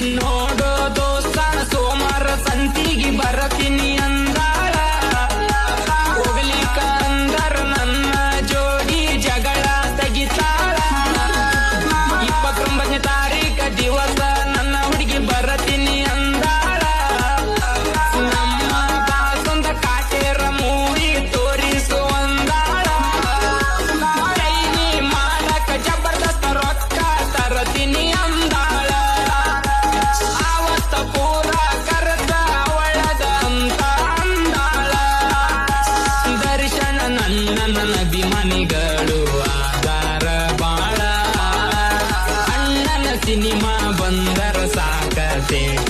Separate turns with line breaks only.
in order. ನನ್ನ ಅಭಿಮಾನಿಗಳು ಆಧಾರ ಬಾಳ. ಅಣ್ಣನ ಸಿನಿಮಾ ಬಂದರ ಸಾಕತೆ.